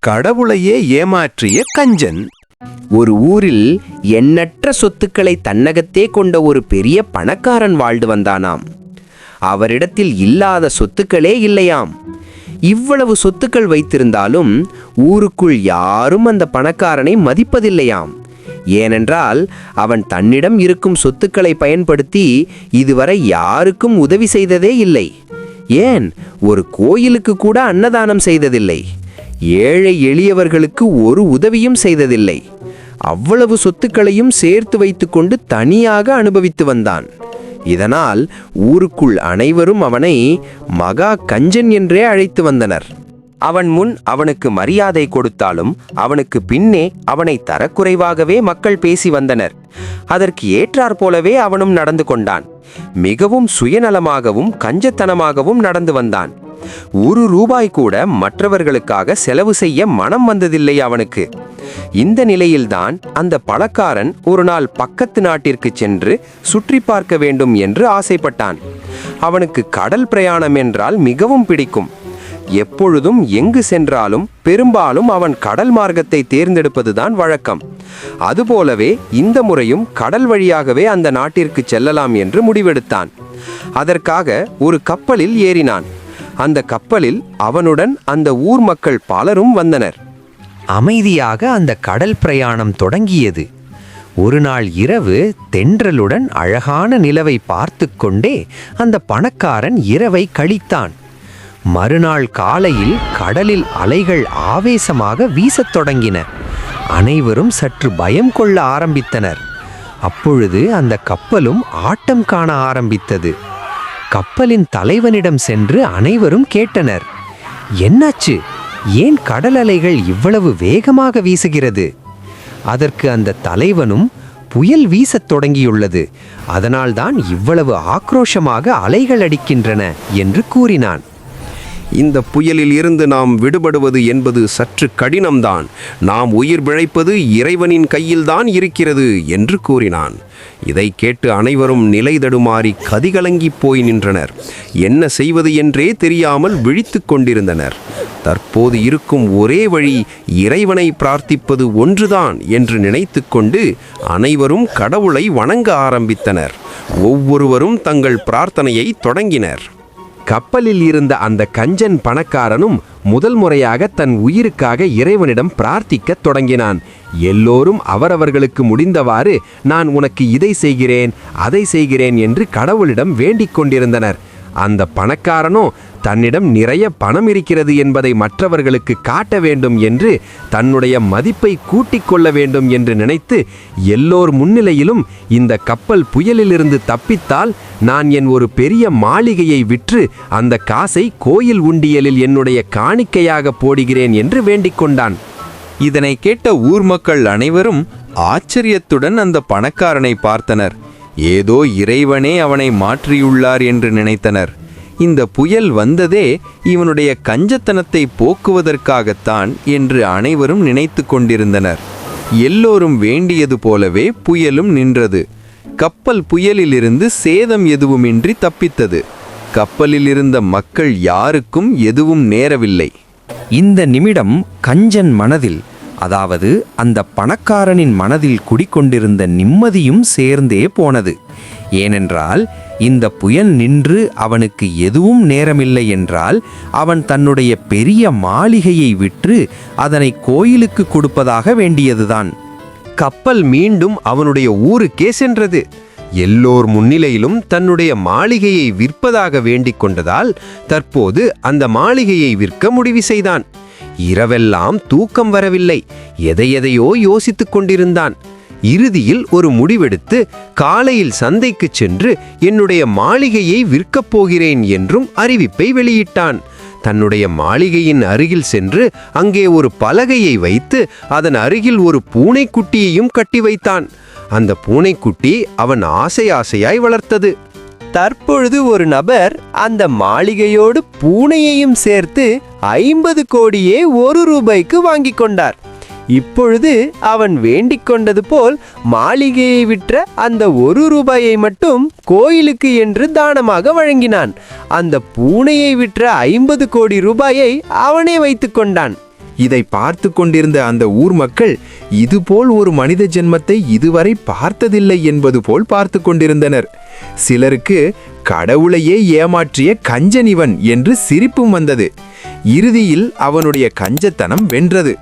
கடவுளையே ஏமாற்றிய கஞ்சன். ஒரு ஊரில் எண்ணற்ற சொத்துக்களை தன்னகத்தே கொண்ட ஒரு பெரிய பணக்காரன் வாழ்ந்து வந்தானாம். அவரிடத்தில் இல்லாத சொத்துக்களே இல்லையாம். இவ்வளவு சொத்துக்கள் வைத்திருந்தாலும் ஊருக்குள் யாரும் அந்த பணக்காரனை மதிப்பதில்லையாம். ஏனென்றால் அவன் தன்னிடம் இருக்கும் சொத்துக்களை பயன்படுத்தி இதுவரை யாருக்கும் உதவி செய்ததே இல்லை. ஏன்? ஒரு கோயிலுக்கு கூட அன்னதானம் செய்ததில்லை. ஏழை எளியவர்களுக்கு ஒரு உதவியும் செய்ததில்லை. அவ்வளவு சொத்துக்களையும் சேர்த்து வைத்துக்கொண்டு தனியாக அனுபவித்து வந்தான். இதனால் ஊருக்குள் அனைவரும் அவனை மகா கஞ்சன் என்றே அழைத்து வந்தனர். அவன் முன் அவனுக்கு மரியாதை கொடுத்தாலும் அவனுக்கு பின்னே அவனை தரக்குறைவாகவே மக்கள் பேசி வந்தனர். அதற்கு ஏற்றாற் போலவே அவனும் நடந்து கொண்டான். மிகவும் சுயநலமாகவும் கஞ்சத்தனமாகவும் நடந்து வந்தான். ஒரு ரூபாய் கூட மற்றவர்களுக்காக செலவு செய்ய மனம் வந்ததில்லை அவனுக்கு. இந்த நிலையில்தான் அந்த பணக்காரன் ஒரு நாள் பக்கத்து நாட்டிற்கு சென்று சுற்றி பார்க்க வேண்டும் என்று ஆசைப்பட்டான். அவனுக்கு கடல் பிரயாணம் என்றால் மிகவும் பிடிக்கும். எப்பொழுதும் எங்கு சென்றாலும் பெரும்பாலும் அவன் கடல் மார்க்கத்தை தேர்ந்தெடுப்பதுதான் வழக்கம். அதுபோலவே இந்த முறையும் கடல் வழியாகவே அந்த நாட்டிற்கு செல்லலாம் என்று முடிவெடுத்தான். அதற்காக ஒரு கப்பலில் ஏறினான். அந்த கப்பலில் அவனுடன் அந்த ஊர் மக்கள் பலரும் வந்தனர். அமைதியாக அந்த கடல் பிரயாணம் தொடங்கியது. ஒரு நாள் இரவு தென்றலுடன் அழகான நிலவை பார்த்து கொண்டே அந்த பணக்காரன் இரவை கழித்தான். மறுநாள் காலையில் கடலில் அலைகள் ஆவேசமாக வீசத் தொடங்கின. அனைவரும் சற்று பயம் கொள்ள ஆரம்பித்தனர். அப்பொழுது அந்த கப்பலும் ஆட்டம் காண ஆரம்பித்தது. கப்பலின் தலைவனிடம் சென்று அனைவரும் கேட்டனர். என்னாச்சு? ஏன் கடல் அலைகள் இவ்வளவு வேகமாக வீசுகிறது? அதற்கு அந்த தலைவனும் புயல் வீசத் தொடங்கியுள்ளது. அதனால்தான் இவ்வளவு ஆக்ரோஷமாக அலைகள் அடிக்கின்றன என்று கூறினான். இந்த புயலில் இருந்து நாம் விடுபடுவது என்பது சற்று கடினம்தான். நாம் உயிர் பிழைப்பது இறைவனின் கையில்தான் இருக்கிறது என்று கூறினான். இதை கேட்டு அனைவரும் நிலை தடுமாறி கதிகலங்கி போய் நின்றனர். என்ன செய்வது என்றே தெரியாமல் விழித்து கொண்டிருந்தனர். தற்போது இருக்கும் ஒரே வழி இறைவனை பிரார்த்திப்பது ஒன்றுதான் என்று நினைத்துக்கொண்டு அனைவரும் கடவுளை வணங்க ஆரம்பித்தனர். ஒவ்வொருவரும் தங்கள் பிரார்த்தனையை தொடங்கினர். கப்பலில் இருந்த அந்த கஞ்சன் பணக்காரனும் முதல் முறையாக தன் உயிருக்காக இறைவனிடம் பிரார்த்திக்கத் தொடங்கினான். எல்லோரும் அவரவர்களுக்கு முடிந்தவாறு நான் உனக்கு இதை செய்கிறேன் அதை செய்கிறேன் என்று கடவுளிடம் வேண்டிக் கொண்டிருந்தனர். அந்த பணக்காரனோ தன்னிடம் நிறைய பணம் இருக்கிறது என்பதை மற்றவர்களுக்கு காட்ட வேண்டும் என்று தன்னுடைய மதிப்பை கூட்டிக் கொள்ள வேண்டும் என்று நினைத்து எல்லோர் முன்னிலையிலும் இந்த கப்பல் புயலிலிருந்து தப்பித்தால் நான் என் ஒரு பெரிய மாளிகையை விற்று அந்த காசை கோயில் உண்டியலில் என்னுடைய காணிக்கையாக போடுகிறேன் என்று வேண்டிக் கொண்டான். இதனை கேட்ட ஊர் மக்கள் அனைவரும் ஆச்சரியத்துடன் அந்த பணக்காரனை பார்த்தனர். ஏதோ இறைவனே அவனை மாற்றியுள்ளார் என்று நினைத்தனர். இந்த புயல் வந்ததே இவனுடைய கஞ்சத்தனத்தை போக்குவதற்காகத்தான் என்று அனைவரும் நினைத்து கொண்டிருந்தனர். எல்லோரும் வேண்டியது போலவே புயலும் நின்றது. கப்பல் புயலிலிருந்து சேதம் எதுவுமின்றி தப்பித்தது. கப்பலில் இருந்த மக்கள் யாருக்கும் எதுவும் நேரவில்லை. இந்த நிமிடம் கஞ்சன் மனதில் அதாவது அந்த பணக்காரனின் மனதில் குடிக்கொண்டிருந்த நிம்மதியும் சேர்ந்தே போனது. ஏனென்றால் இந்த புயல் நின்று அவனுக்கு எதுவும் நேரமில்லை என்றால் அவன் தன்னுடைய பெரிய மாளிகையை விற்று அதனை கோயிலுக்கு கொடுப்பதாக வேண்டியதுதான். கப்பல் மீண்டும் அவனுடைய ஊருக்கே சென்றது. எல்லோர் முன்னிலையிலும் தன்னுடைய மாளிகையை விற்பதாக வேண்டிக் கொண்டதால் தற்போது அந்த மாளிகையை விற்க முடிவு செய்தான். இரவெல்லாம் தூக்கம் வரவில்லை. எதையெதையோ யோசித்துக் கொண்டிருந்தான். இறுதியில் ஒரு முடிவெடுத்து காலையில் சந்தைக்குச் சென்று என்னுடைய மாளிகையை விற்கப் போகிறேன் என்றும் அறிவிப்பை வெளியிட்டான். தன்னுடைய மாளிகையின் அருகில் சென்று அங்கே ஒரு பலகையை வைத்து அதன் அருகில் ஒரு பூனைக்குட்டியையும் கட்டி வைத்தான். அந்த பூனைக்குட்டி அவன் ஆசை ஆசையாய் வளர்த்தது. தற்பொழுது ஒரு நபர் அந்த மாளிகையோடு பூனையையும் சேர்த்து ஐம்பது கோடியே ஒரு ரூபாய்க்கு வாங்கி கொண்டார். இப்பொழுது அவன் வேண்டிக் கொண்டது போல் மாளிகையை விற்ற அந்த ஒரு ரூபாயை மட்டும் கோயிலுக்கு என்று தானமாக வழங்கினான். அந்த பூனையை விற்ற ஐம்பது கோடி ரூபாயை அவனே வைத்துக் கொண்டான். இதை பார்த்து கொண்டிருந்த அந்த ஊர் மக்கள் இதுபோல் ஒரு மனித ஜென்மத்தை இதுவரை பார்த்ததில்லை என்பது போல் பார்த்து கொண்டிருந்தனர். சிலருக்கு கடவுளையே ஏமாற்றிய கஞ்சன் இவன் என்று சிரிப்பும் வந்தது. இறுதியில் அவனுடைய கஞ்சத்தனம் வென்றது.